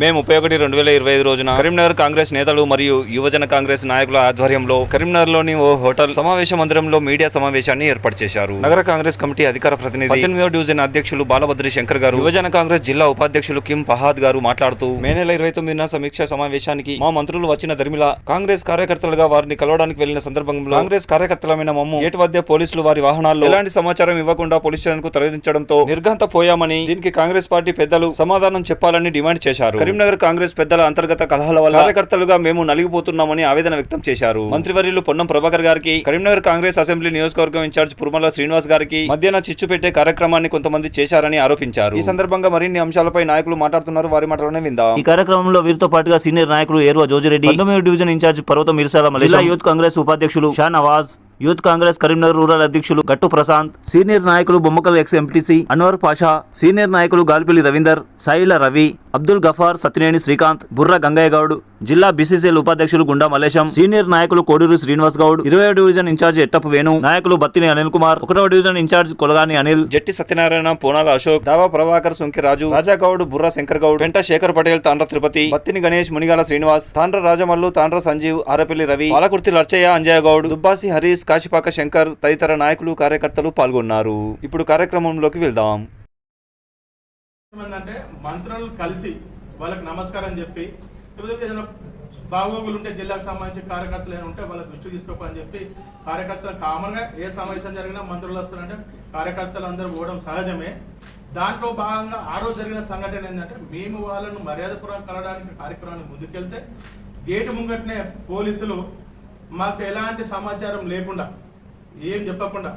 మే ముప్పై ఒకటి రెండు వేల ఇరవై ఐదు రోజున కరీంనగర్ కాంగ్రెస్ నేతలు మరియు యువజన కాంగ్రెస్ నాయకుల ఆధ్వర్యంలో కరీంనగర్లోని ఓ హోటల్ సమావేశ మందిరంలో మీడియా సమావేశాన్ని ఏర్పాటు చేశారు. నగర కాంగ్రెస్ కమిటీ అధికార ప్రతినిధి పద్దెనిమిదవ డివిజన్ అధ్యక్షులు బాలభద్రి శంకర్ గారు యువజన కాంగ్రెస్ జిల్లా ఉపాధ్యక్షులు కిమ్ పహాద్ గారు మాట్లాడుతూ మే నెల ఇరవై తొమ్మిదిన సమీక్ష సమావేశానికి మా మంత్రులు వచ్చిన దరిమిల కాంగ్రెస్ కార్యకర్తలుగా వారిని కలవడానికి వెళ్ళిన సందర్భంలో కాంగ్రెస్ కార్యకర్తలమైన మమ్ము ఏటు వద్ద పోలీసులు వారి వాహనాల్లో ఎలాంటి సమాచారం ఇవ్వకుండా పోలీస్ స్టేషన్కు తరలించడంతో నిర్ఘంత పోయామని దీనికి కాంగ్రెస్ పార్టీ పెద్దలు సమాధానం చెప్పాలని డిమాండ్ చేశారు. కరీంనగర్ కాంగ్రెస్ పెద్దల అంతర్గత కలహాల వల్ల కార్యకర్తలుగా మేము నలిగిపోతున్నామని ఆవేదన వ్యక్తం చేశారు. మంత్రివర్యులు పొన్నం ప్రభాకర్ గారికి కరీంనగర్ కాంగ్రెస్ అసెంబ్లీ నియోజకవర్గం ఇన్ఛార్జ్ పురుమల శ్రీనివాస్ గారికి మధ్యాహ్న చిచ్చు పెట్టే కార్యక్రమాన్ని కొంతమంది చేశారని ఆరోపించారు. ఈ సందర్భంగా మరిన్ని అంశాలపై నాయకులు మాట్లాడుతున్నారు. వారి మాటలోనే విందాం. ఈ కార్యక్రమంలో వీరితో పాటుగా సీనియర్ నాయకులు ఏరువ జోజిరెడ్డి పంతొమ్మిది డివిజన్ ఇన్ఛార్జ్ పర్వతం మిర్సాల జిల్లా యూత్ కాంగ్రెస్ ఉపాధ్యక్షులు Shah Nawaz youth Congress Karimnagar rural అధ్యక్షులు గట్టు ప్రశాంత్ సీనియర్ నాయకులు Bommakal ex MPTC Anwar Pasha senior నాయకులు గాల్పిల్లి రవీందర్ సాయిల రవి అబ్దుల్ గఫార్ సత్యనేని శ్రీకాంత్ బుర్ర గంగయ్య గౌడ్ జిల్లా బీసీసీఎల్ ఉపాధ్యక్షులు గుండా మల్లేశం సీనియర్ నాయకులు కోడూరు శ్రీనివాస్ గౌడ్ ఇరవై డివిజన్ ఇన్ఛార్జ్ ఎట్టపు వేణు నాయకులు బత్తిని అనిల్ కుమార్ ఒకటవ division in charge Kolagani Anil Jatti Satyanarayana Poonala Ashok Dava Prabhakar Sunki రాజు రాజాగౌడ్ బుర్ర శంకర్ గౌడ్ వెంట శేఖర్ పటేల్ తాండ్ర తిరుపతి బత్తిని గణేష్ మునిగాల శ్రీనివాస్ తాండ్ర రాజమల్లు తాండ్ర సంజీవ్ ఆరపల్లి రవి పాలకుర్తి లచ్చయ్య అంజయ్య గౌడ్ దుబ్బాసి హరీష్ కాశీపాక శంకర్ తదితర నాయకులు కార్యకర్తలు పాల్గొన్నారు. ఇప్పుడు కార్యక్రమంలోకి వెళ్దాం. ఏంటంటే మంత్రులను కలిసి వాళ్ళకి నమస్కారం చెప్పి లేకపోతే ఏదైనా బాగోగులు ఉంటే జిల్లాకు సంబంధించి కార్యకర్తలు ఏమైనా ఉంటే వాళ్ళ దృష్టి తీసుకోపని చెప్పి కార్యకర్తలు కామన్గా ఏ సమావేశం జరిగినా మంత్రులు వస్తారంటే కార్యకర్తలు అందరూ పోవడం సహజమే. దాంట్లో భాగంగా ఆ రోజు జరిగిన సంఘటన ఏంటంటే మేము వాళ్ళను మర్యాదపూర్వకం కలవడానికి కార్యక్రమానికి ముందుకెళ్తే గేటు ముంగట్నే పోలీసులు మాకు ఎలాంటి సమాచారం లేకుండా ఏం చెప్పకుండా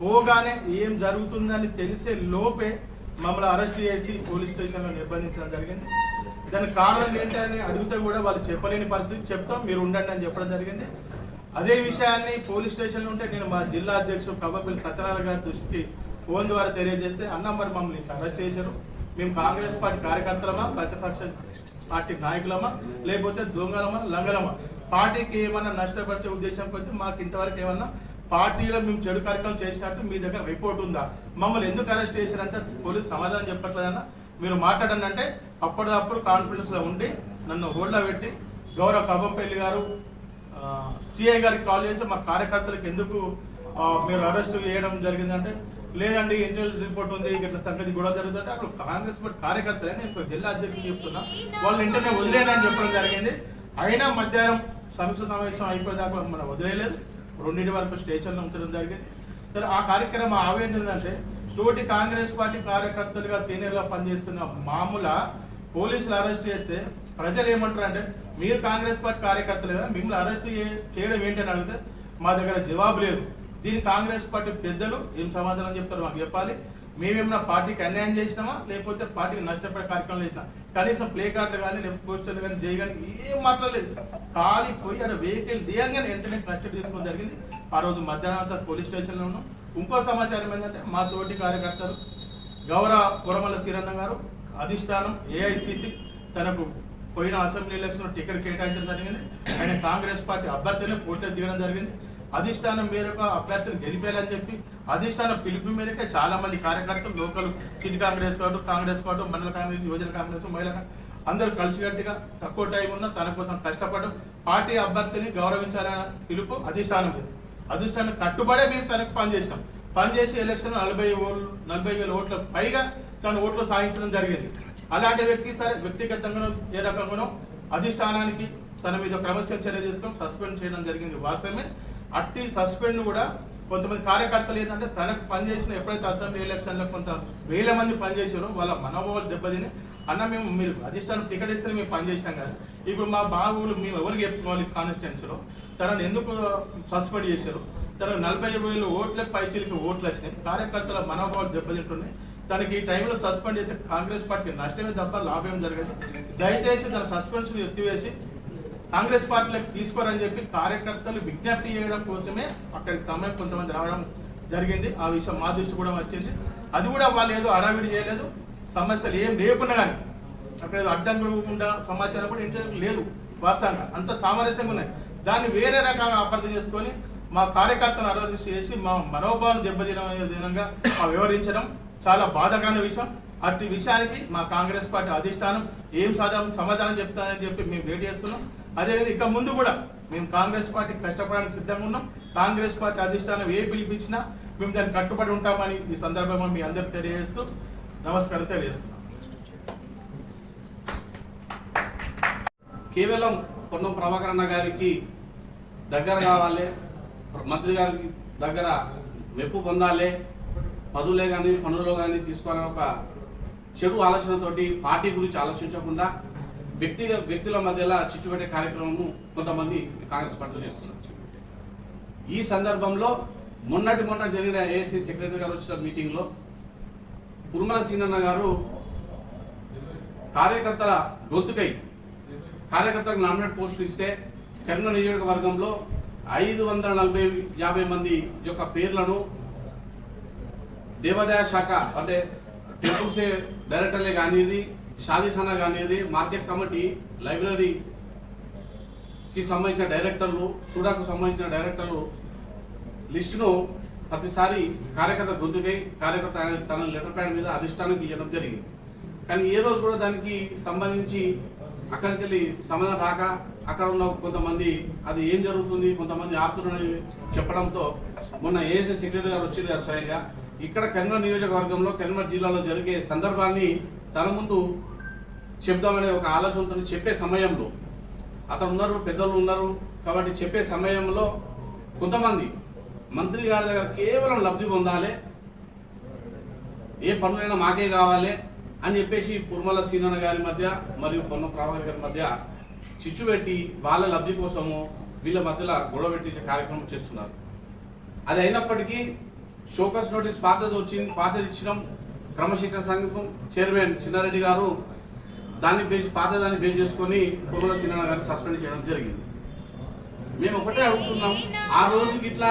పోగానే ఏం జరుగుతుందని తెలిసే లోపే మమ్మల్ని అరెస్ట్ చేసి పోలీస్ స్టేషన్లో నిర్బంధించడం జరిగింది. దానికి కారణం ఏంటని అడిగితే కూడా వాళ్ళు చెప్పలేని పరిస్థితి. చెప్తాం మీరు ఉండండి అని చెప్పడం జరిగింది. అదే విషయాన్ని పోలీస్ స్టేషన్లో ఉంటే నేను మా జిల్లా అధ్యక్షుడు కవ్వపల్లి సత్యనారాయణ గారి దృష్టికి ఫోన్ ద్వారా తెలియజేస్తే అన్న మరి మమ్మల్ని అరెస్ట్ చేశారు. మేము కాంగ్రెస్ పార్టీ కార్యకర్తలమా ప్రతిపక్ష పార్టీ నాయకులమా లేకపోతే దొంగలమా లంగలమా? పార్టీకి ఏమన్నా నష్టపరిచే ఉద్దేశం కొద్ది మాకు ఇంతవరకు ఏమన్నా పార్టీలో మేము చెడు కార్యక్రమం చేసినట్టు మీ దగ్గర రిపోర్ట్ ఉందా? మమ్మల్ని ఎందుకు అరెస్ట్ చేశారంటే పోలీసు సమాధానం చెప్పట్లేదన్నా మీరు మాట్లాడండి అంటే అప్పటిదప్పుడు కాన్ఫిడెన్స్లో ఉండి నన్ను హోల్డ్లో పెట్టి గౌరవ కబంపల్లి గారు సిఐ గారికి కాల్ చేసి మా కార్యకర్తలకు ఎందుకు మీరు అరెస్ట్ చేయడం జరిగిందంటే లేదండి ఇంటెలిజెన్స్ రిపోర్ట్ ఉంది ఇట్లా సంగతి గొడవ జరుగుతుంటే అక్కడ కాంగ్రెస్ పార్టీ కార్యకర్తలే నేను జిల్లా అధ్యక్షుడు చెప్తున్నా. వాళ్ళు ఇంటనే వదిలేనని చెప్పడం జరిగింది. అయినా మధ్యాహ్నం సమీక్ష సమావేశం అయిపోయేదాకా మనం వదిలేదు రెండింటి వరకు స్టేషన్లో ఉంచడం జరిగింది. సరే ఆ కార్యక్రమం ఆవేదన అంటే తోటి కాంగ్రెస్ పార్టీ కార్యకర్తలుగా సీనియర్గా పనిచేస్తున్న మామూలు పోలీసులు అరెస్ట్ చేస్తే ప్రజలు ఏమంటారు అంటే మీరు కాంగ్రెస్ పార్టీ కార్యకర్తలు కదా మిమ్మల్ని అరెస్ట్ చేయడం ఏంటని అడిగితే మా దగ్గర జవాబు లేదు. దీని కాంగ్రెస్ పార్టీ పెద్దలు ఏం సమాధానం చెప్తారు మాకు చెప్పాలి. మేమేమన్నా పార్టీకి అన్యాయం చేసినామా? లేకపోతే పార్టీకి నష్టపడే కార్యక్రమాలు చేసినా? కనీసం ప్లే కార్డులు కానీ లేకపోతే పోస్టర్లు కానీ చేయగానే ఏం మాట్లాడలేదు. ఖాళీ పోయి అక్కడ వెహికల్ దియంగానే వెంటనే కస్టడీ తీసుకోవడం జరిగింది. ఆ రోజు మధ్యాహ్నం అంతా పోలీస్ స్టేషన్లో ఉన్నాం. ఇంకో సమాచారం ఏంటంటే మా తోటి కార్యకర్తలు గౌరవ కురమల శ్రీరన్న గారు అధిష్టానం ఏఐసిసి తనకు పోయిన అసెంబ్లీ ఎలక్షన్ టికెట్ కేటాయించడం జరిగింది. ఆయన కాంగ్రెస్ పార్టీ అభ్యర్థిని పోటీ దిగడం జరిగింది. అధిష్టానం మేరకు అభ్యర్థులు గెలిపేయాలని చెప్పి అధిష్టానం పిలుపు మేరకే చాలా మంది కార్యకర్తలు లోకల్ సిటీ కాంగ్రెస్ కావడం కాంగ్రెస్ కావడం మండల కాంగ్రెస్ యువజన కాంగ్రెస్ మహిళా అందరూ కలిసికట్టుగా తక్కువ టైం ఉన్న తన కోసం కష్టపడడం పార్టీ అభ్యర్థిని గౌరవించాలన్న పిలుపు అధిష్టానం లేదు అధిష్టానం కట్టుబడే మేము తనకు పనిచేసినాం. పనిచేసి ఎలక్షన్ నలభై ఓట్లు నలభై వేల ఓట్ల పైగా తన ఓట్లు సాధించడం జరిగింది. అలాంటి వ్యక్తి సరే వ్యక్తిగతంగానో ఏ రకంగానో అధిష్టానానికి తన మీద క్రమశిక్షణ చర్య తీసుకొని సస్పెండ్ చేయడం జరిగింది వాస్తవమే. అట్టి సస్పెండ్ కూడా కొంతమంది కార్యకర్తలు ఏంటంటే తనకు పనిచేసిన ఎప్పుడైతే అసెంబ్లీ ఎలక్షన్లో కొంత వేల మంది పనిచేశారో వాళ్ళ మనోభావాలు దెబ్బతిని అన్న మేము మీరు అధిష్టానం టికెట్ ఇస్తే మేము పనిచేసినాం కదా. ఇప్పుడు మా బాబులు మేము ఎవరికి చెప్పుకోవాలి కాన్స్టిట్యున్సీలో? తనను ఎందుకు సస్పెండ్ చేశారు? తనకు నలభై వేలు ఓట్లకు పైచీలకి ఓట్లు వచ్చినాయి. కార్యకర్తల మనోభావాలు దెబ్బతింటున్నాయి. తనకి ఈ టైంలో సస్పెండ్ అయితే కాంగ్రెస్ పార్టీ నష్టమే తప్ప లాభం జరగదు. దయచేసి తన సస్పెన్షన్ ఎత్తివేసి కాంగ్రెస్ పార్టీలకు తీసుకోరని చెప్పి కార్యకర్తలు విజ్ఞప్తి చేయడం కోసమే అక్కడికి సమయం కొంతమంది రావడం జరిగింది. ఆ విషయం మా దృష్టి కూడా వచ్చింది అది కూడా వాళ్ళు ఏదో అడావిడి చేయలేదు. సమస్యలు ఏం లేకుండా కానీ అక్కడ ఏదో అడ్డంకుండా సమాచారం కూడా ఇంటర్వ్యూ లేదు వాస్తవంగా. అంత సామరస్యంగా ఉన్నాయి. దాన్ని వేరే రకంగా అపార్థం చేసుకొని మా కార్యకర్తను అరోధి చేసి మా మనోభావం దెబ్బతిన విధంగా వ్యవహరించడం వివరించడం చాలా బాధాకరమైన విషయం. అటు విషయానికి మా కాంగ్రెస్ పార్టీ అధిష్టానం ఏం సమాధానం సమాధానం చెప్తానని చెప్పి మేము వెయిట్ చేస్తున్నాం. అదేవిధంగా ఇక ముందు కూడా మేము కాంగ్రెస్ పార్టీ కష్టపడడానికి సిద్ధంగా ఉన్నాం. కాంగ్రెస్ పార్టీ అధిష్టానం ఏ పిలిపించినా మేము దాన్ని కట్టుబడి ఉంటామని ఈ సందర్భంగా మీ అందరికి తెలియజేస్తూ నమస్కారం తెలియజేస్తున్నాం. కేవలం పొన్నం ప్రభాకర్ అన్న గారికి దగ్గర కావాలి మంత్రి గారికి దగ్గర మెప్పు పొందాలి పదులే కానీ పనుల్లో కానీ తీసుకోవాలని ఒక చెడు ఆలోచనతోటి పార్టీ గురించి ఆలోచించకుండా వ్యక్తిగత వ్యక్తుల మధ్యలో చిచ్చుపెట్టే కార్యక్రమం కొంతమంది కాంగ్రెస్ పార్టీలు చేస్తున్నారు. ఈ సందర్భంలో మొన్నటి మొన్న జరిగిన ఏసీ సెక్రటరీ గారు వచ్చిన మీటింగ్లో కుర్మల సీనన్న గారు కార్యకర్తల గొంతుకై కార్యకర్తలకు నామినేట్ పోస్టులు ఇస్తే కర్నూలు నియోజకవర్గంలో ఐదు వందల నలభై యాభై మంది యొక్క పేర్లను దేవాదాయ శాఖ అంటే టెంపుల్స్ డైరెక్టర్లే కానివ్వండి షాదీఖానా కానివ్వండి మార్కెట్ కమిటీ లైబ్రరీ కి సంబంధించిన డైరెక్టర్లు సూడాకు సంబంధించిన డైరెక్టర్లు లిస్టును ప్రతిసారి కార్యకర్త గొంతుకై కార్యకర్త తన లెటర్ ప్యాడ్ మీద అధిష్టానం ఇవ్వడం జరిగింది. కానీ ఏ రోజు కూడా దానికి సంబంధించి అక్కడి నుంచి వెళ్ళి సమాధానం రాక అక్కడ ఉన్న కొంతమంది అది ఏం జరుగుతుంది కొంతమంది ఆపుతున్నారని చెప్పడంతో మొన్న ఏఎస్ఐ సెక్రటరీ గారు వచ్చారు గారు స్వయంగా ఇక్కడ కన్వర్ నియోజకవర్గంలో కన్వర్ జిల్లాలో జరిగే సందర్భాన్ని తన ముందు చెప్దామనే ఒక ఆలోచనతో చెప్పే సమయంలో అతను ఉన్నారు పెద్దలు ఉన్నారు కాబట్టి చెప్పే సమయంలో కొంతమంది మంత్రి గారి దగ్గర కేవలం లబ్ధి పొందాలి ఏ పనులైనా మాకే కావాలి అని చెప్పేసి పుర్మల సీనన్న గారి మధ్య మరియు పొన్న ప్రభాకర్ గారి మధ్య చిచ్చు పెట్టి వాళ్ళ లబ్ధి కోసము వీళ్ళ మధ్యలో గొడవ పెట్టించే కార్యక్రమం చేస్తున్నారు. అది అయినప్పటికీ షోకస్ నోటీస్ పాతది వచ్చింది పాతది ఇచ్చినాం. క్రమశిక్షణ సంఘం చైర్మన్ చిన్నారెడ్డి గారు దాన్ని బేస్ పాత దాన్ని బేస్ చేసుకొని పుర్మల సినిమా గారిని సస్పెండ్ చేయడం జరిగింది. మేము ఒకటే అడుగుతున్నాం ఆ రోజుకి ఇట్లా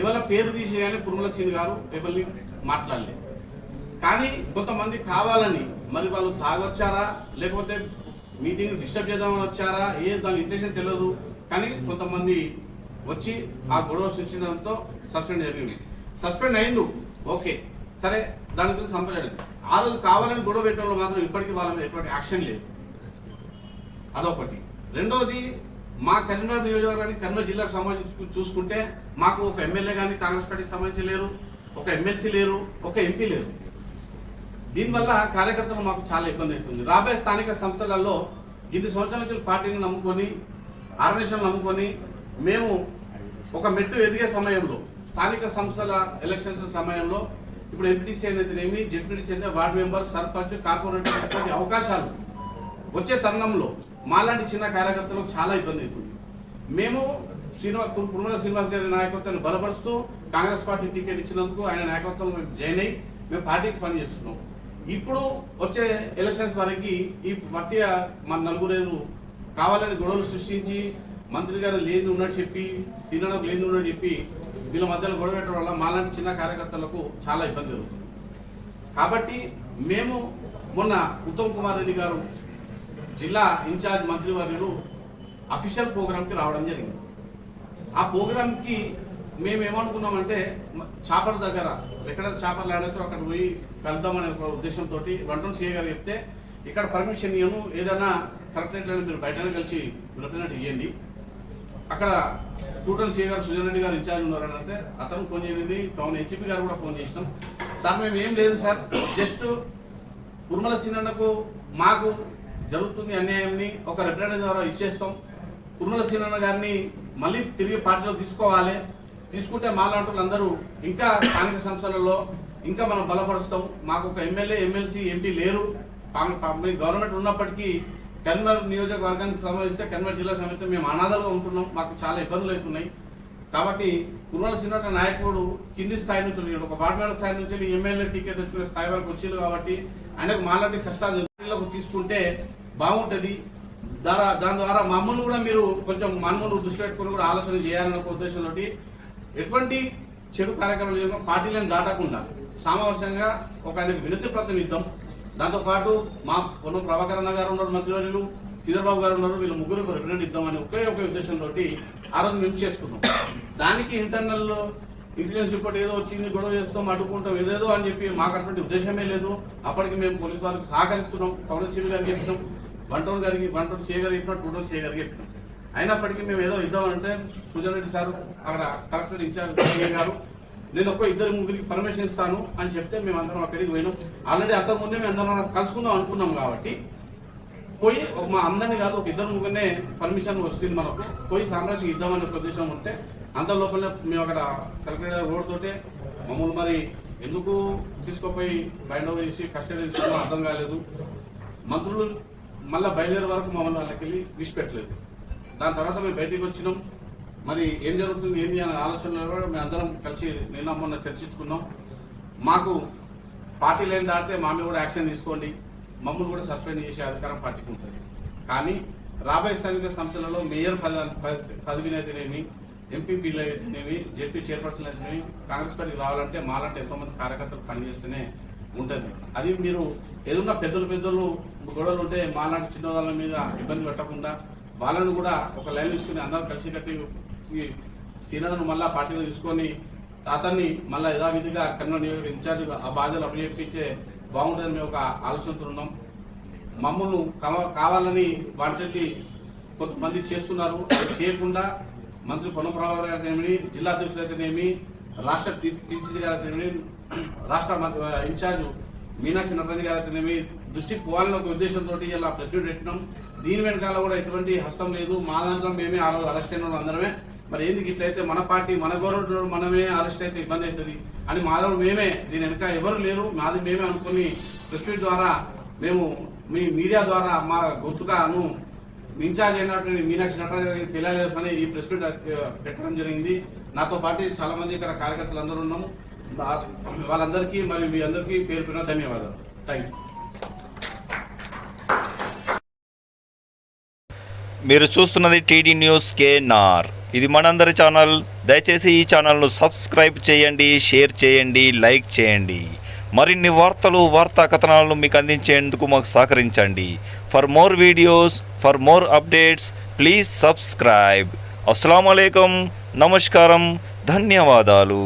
ఇవాళ పేరు తీసి కానీ పురుమల సీన్ గారు ఎవరిని మాట్లాడలేదు. కానీ కొంతమంది కావాలని మరి వాళ్ళు తాగొచ్చారా లేకపోతే మీటింగ్ డిస్టర్బ్ చేద్దామని వచ్చారా ఏ దాని ఇంటెన్షన్ తెలియదు. కానీ కొంతమంది వచ్చి ఆ గొడవ సృష్టించడంతో సస్పెండ్ జరిగింది. సస్పెండ్ అయిండు. ఓకే. సరే దాని గురించి సంప్రదించండి ఆ రోజు కావాలని గొడవ పెట్టడంలో మాత్రం ఇప్పటికీ వాళ్ళ మీద ఎటువంటి యాక్షన్ లేదు. అదొకటి. రెండోది మా కరీంనగర్ నియోజకవర్గానికి కరీంనగర్ జిల్లాకు సంబంధించి చూసుకుంటే మాకు ఒక ఎమ్మెల్యే కానీ కాంగ్రెస్ పార్టీకి సంబంధించి లేరు ఒక ఎమ్మెల్సీ లేరు ఒక ఎంపీ లేరు. దీనివల్ల కార్యకర్తలు మాకు చాలా ఇబ్బంది అవుతుంది. రాబోయే స్థానిక సంస్థలలో ఇన్ని సంవత్సరాల నుంచి పార్టీని నమ్ముకొని ఆర్గనైజేషన్ నమ్ముకొని మేము ఒక మెట్టు ఎదిగే సమయంలో స్థానిక సంస్థల ఎలక్షన్స్ సమయంలో ఇప్పుడు ఎంపీటీసీ ఏమి జెడ్పీటీసీ అనేది వార్డు మెంబర్ సర్పంచ్ కార్పొరేటర్ అవకాశాలు వచ్చే తరుణంలో మాలాంటి చిన్న కార్యకర్తలకు చాలా ఇబ్బంది అవుతుంది. మేము శ్రీనివాస్ పురుమల శ్రీనివాస్ గారి నాయకత్వాన్ని బలపరుస్తూ కాంగ్రెస్ పార్టీ టికెట్ ఇచ్చినందుకు ఆయన నాయకత్వంలో మేము జాయిన్ అయ్యి మేము పార్టీకి పనిచేస్తున్నాం. ఇప్పుడు వచ్చే ఎలక్షన్స్ వరకు ఈ పార్టీ మన నలుగురు కావాలని గొడవలు సృష్టించి మంత్రి గారు లేని ఉన్నట్టు చెప్పి సీనియర్లకు లేని ఉన్నట్టు చెప్పి వీళ్ళ మధ్యలో గొడవ పెట్టడం వల్ల మాలాంటి చిన్న కార్యకర్తలకు చాలా ఇబ్బంది జరుగుతుంది. కాబట్టి మేము మొన్న ఉత్తమ్ కుమార్ రెడ్డి గారు జిల్లా ఇన్ఛార్జ్ మంత్రివర్యులు అఫీషియల్ ప్రోగ్రామ్కి రావడం జరిగింది. ఆ ప్రోగ్రామ్కి మేము ఏమనుకున్నామంటే మ- దగ్గర ఎక్కడ చేపలు ఆడచ్చు అక్కడ పోయి కలుద్దామనే ఒక ఉద్దేశంతో వంటం సీఏ గారు చెప్తే ఇక్కడ పర్మిషన్ ఇవ్వను ఏదైనా కలెక్టరేట్లను మీరు బయటనే కలిసి రిప్రజెంట్ ఇవ్వండి అక్కడ టూటల్ సీఏ గారు సుజన్ రెడ్డి గారు ఇన్ఛార్జ్ ఉన్నారని అంటే అతను ఫోన్ చేయండి. టౌన్ ఏసీపీ గారు కూడా ఫోన్ చేసినాం. సార్ మేము ఏం లేదు సార్. జస్ట్ ఉర్మల సీనన్నకు మాకు జరుగుతుంది అన్యాయంని ఒక రిప్రజెంటేటివ్ ద్వారా ఇచ్చేస్తాం. ఉర్మల సీనన్న గారిని మళ్ళీ తిరిగి పార్టీలో తీసుకోవాలి. తీసుకుంటే మాలాంటి అందరూ ఇంకా స్థానిక సంస్థలలో ఇంకా మనం బలపరుస్తాం. మాకు ఒక ఎమ్మెల్యే ఎమ్మెల్సీ ఎంపీ లేరు. గవర్నమెంట్ ఉన్నప్పటికీ కన్నర్ నియోజకవర్గానికి సంబంధిస్తే కరీంనగర్ జిల్లా సంబంధిస్తే మేము అనాథలుగా ఉంటున్నాం. మాకు చాలా ఇబ్బందులు అవుతున్నాయి. కాబట్టి కుర్మల శ్రీనివాస నాయకుడు కింది స్థాయి నుంచి ఒక వార్డు మెంబర్ స్థాయి నుంచి ఎమ్మెల్యే టికెట్ తెచ్చుకునే స్థాయి వరకు వచ్చింది కాబట్టి ఆయనకు మాలాంటి కష్టాలు తీసుకుంటే బాగుంటుంది. దారా దాని ద్వారా మమ్మల్ని కూడా మీరు కొంచెం మమ్మల్ని దృష్టి పెట్టుకుని కూడా ఆలోచన చేయాలన్న ఒక ఉద్దేశంతో ఎటువంటి చెడు కార్యక్రమాలు చేయకుండా పార్టీలను దాటకుండా సామవశంగా ఒక ఆయనకు వినతి పత్రం దాంతోపాటు దాంతో పాటు మా పొన్నం ప్రభాకర్ అన్న గారు ఉన్నారు మంత్రివర్యులు శ్రీధర్బాబు గారు ఉన్నారు వీళ్ళ ముగ్గురు రిప్రజెంట్ ఇద్దామని ఒకే ఒక ఉద్దేశంతో ఆ రోజు మేము చేసుకున్నాం. దానికి ఇంటర్నల్ ఇంటెలిజెన్స్ రిపోర్ట్ ఏదో వచ్చింది గొడవ చేస్తాం అడ్డుకుంటాం ఏదేదో అని చెప్పి మాకు అటువంటి ఉద్దేశమే లేదు. అప్పటికి మేము పోలీసు వాళ్ళకి సహకరిస్తున్నాం కౌన్సిల్ గారికి చెప్పినాం వంటూరు గారికి వంటూరు సే గారికి చెప్పినాం టూటూరు సే గారికి చెప్పినాం. అయినప్పటికీ మేము ఏదో ఇద్దామంటే సుజన్ రెడ్డి సార్ అక్కడ కలెక్టర్ ఇన్ఛార్జ్ గారు నేను ఒక ఇద్దరు ముగ్గురికి పర్మిషన్ ఇస్తాను అని చెప్తే మేము అందరం అక్కడికి పోయినాం. ఆల్రెడీ అంతకుముందే మేము అందరం కలుసుకుందాం అనుకున్నాం కాబట్టి పోయి మా అందరిని కాదు ఒక ఇద్దరు ముగ్గురునే పర్మిషన్ వస్తుంది మనకు. పోయి సామ్రాజ్యం ఇద్దామనే ప్రదేశం ఉద్దేశం ఉంటే అంత లోపల మేము అక్కడ కలెక్టర్ రోడ్ తోటే మమ్మల్ని మరి ఎందుకు తీసుకుపోయి బయట చేసి కస్టడీ తీసుకోవడం అర్థం కాలేదు. మంత్రులు మళ్ళీ బయలుదేరే వరకు మమ్మల్ని వాళ్ళకి వెళ్ళి విడిచిపెట్టలేదు. దాని తర్వాత మేము బయటికి వచ్చినాం. మరి ఏం జరుగుతుంది ఏంది అనే ఆలోచనలో కూడా మేము అందరం కలిసి నిన్న మొన్న చర్చించుకున్నాం. మాకు పార్టీ లైన్ దాటితే మా మీద కూడా యాక్షన్ తీసుకోండి. మమ్మల్ని కూడా సస్పెండ్ చేసే అధికారం పార్టీకి ఉంటుంది. కానీ రాబోయే స్థానిక సంస్థలలో మేయర్ పద- పద- పదవిని అయితేనేమి ఎంపీపీలు అయితేనేమి జెడ్పీ చైర్పర్సన్ అయితేనేమి కాంగ్రెస్ పార్టీకి రావాలంటే మాలాంటి ఎంతో మంది కార్యకర్తలు పనిచేస్తేనే ఉంటుంది. అది మీరు ఏదన్నా పెద్దలు పెద్దలు గొడవలు ఉంటే మాలాంటి చిన్న వాళ్ళ మీద ఇబ్బంది పెట్టకుండా వాళ్ళని కూడా ఒక లైన్ తీసుకుని అందరూ కలిసి కట్టి సీనియర్ను మళ్ళా పార్టీలో తీసుకొని అతన్ని మళ్ళా యథావిధిగా కర్నూలు నియోజక ఇన్ఛార్జ్ ఆ బాధ్యతలు అప్పచెప్పితే బాగుంటుందని మేము ఒక ఆలోచనతో ఉన్నాం. మమ్మల్ని కావ- కావాలని వాటిని కొంతమంది చేస్తున్నారు. చేయకుండా మంత్రి పొన్నప్రభాకర్ గారు అయితేనేమి జిల్లా అధ్యక్షులు అయితేనేమి రాష్ట్ర పిసిసి గారు అయితేనేమి రాష్ట్ర మంత్రి- ఇన్ఛార్జ్ మీనాక్షి నటరాజు గారు అయితేనేమి దృష్టికి పోవాలని ఒక ఉద్దేశంతో ఇలా ప్రెస్ పెట్టినాం. దీని వెనకాల కూడా ఎటువంటి హస్తం లేదు. మా దాంట్లో మేమే ఆ రోజు అరెస్ట్ అయిన వాళ్ళు అందరమే. మరి ఎందుకు ఇట్లయితే మన పార్టీ మన గవర్నమెంట్ మనమే అరెస్ట్ అయితే ఇబ్బంది అవుతుంది? అని మాధవ మేమే దీని వెనక ఎవరు లేరు మాది మేమే అనుకుని ప్రెస్ మీట్ ద్వారా మేము మీ మీడియా ద్వారా మా గుర్తుగాను ఇన్ఛార్జ్ అయినటువంటి మీనాక్షి నటరాజు గారికి ఈ ప్రెస్ మీట్ పెట్టడం జరిగింది. నాతో పాటు చాలా మంది ఇక్కడ కార్యకర్తలు అందరూ ఉన్నాము వాళ్ళందరికీ మరి మీ అందరికీ పేరు ధన్యవాదాలు. థ్యాంక్ యూ మీరు చూస్తున్నది టీడీ న్యూస్ కేఎన్ఆర్ ఇది మనందరి ఛానల్. దయచేసి ఈ ఛానల్ను సబ్స్క్రైబ్ చేయండి షేర్ చేయండి లైక్ చేయండి. మరిన్ని వార్తలు వార్తా కథనాలను మీకు అందించేందుకు మాకు సహకరించండి. For more videos for more updates please subscribe. అస్సలం నమస్కారం ధన్యవాదాలు.